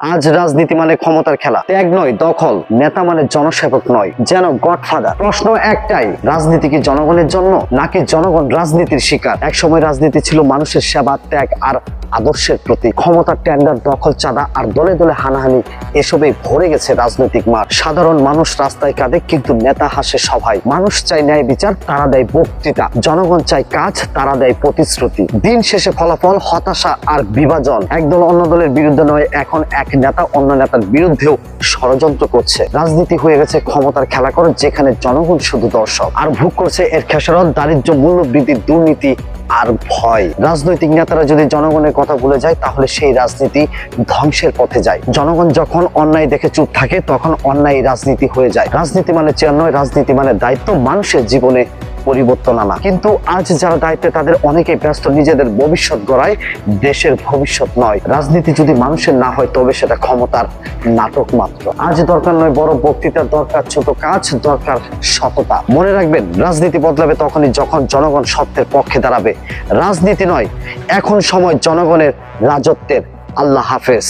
আজ রাজনীতি মানে ক্ষমতার খেলা। ত্যাগ নয়, দখল। নেতা মানে জনসেবক নয়, যেন গডফাদার। প্রশ্ন একটাই, রাজনীতি কি জনগণের জন্য, নাকি জনগণ রাজনীতির শিকার? একসময় রাজনীতি ছিল মানুষের সেবা, ত্যাগ আর আদর্শের প্রতি ক্ষমতার টেন্ডার দখল, চাঁদা আর দলে দলে হানাহানি, এসবে ভরে গেছে রাজনৈতিক মাঠ। সাধারণ মানুষ রাস্তায় কাঁদে, কিন্তু নেতা হাসে সভায়। মানুষ চায় ন্যায় বিচার, তারা দেয় বক্তৃতা। জনগণ চায় কাজ, তারা দেয় প্রতিশ্রুতি। দিন শেষে ফলাফল, হতাশা আর বিভাজন। একদল অন্য দলের বিরুদ্ধে নয়, এখন এক নেতা অন্য নেতার বিরুদ্ধেও ষড়যন্ত্র করছে। রাজনীতি হয়ে গেছে ক্ষমতার খেলা করে, যেখানে জনগণ শুধু দর্শক। আর ভোগ করছে এর খেসারত, দারিদ্র্য, মূল্যবৃদ্ধি, দুর্নীতি আর ভয়। রাজনৈতিক নেতারা যদি জনগণের কথা ভুলে যায়, তাহলে সেই রাজনীতি ধ্বংসের পথে যায়। জনগণ যখন অন্যায় দেখে চুপ থাকে, তখন অন্যায় রাজনীতি হয়ে যায়। রাজনীতি মানে চেয়ার নয় রাজনীতি মানে দায়িত্ব। মানুষের জীবনে পরিবর্তন আনা। কিন্তু আজ যারা দায়িত্বে, তাদের অনেকেই ব্যস্ত। নিজেদের ভবিষ্যৎ গড়ায় দেশের ভবিষ্যৎ নয়। রাজনীতি যদি মানুষের না হয়, তবে সেটা ক্ষমতার নাটক মাত্র। আজ দরকার নয় বড় বক্তৃতা দরকার, ছোট কাজ, দরকার সততা। মনে রাখবেন, রাজনীতি বদলাবে তখনই যখন জনগণ সত্যের পক্ষে দাঁড়াবে। রাজনীতি নয়, এখন সময় জনগণের রাজত্বের। আল্লাহ হাফেজ।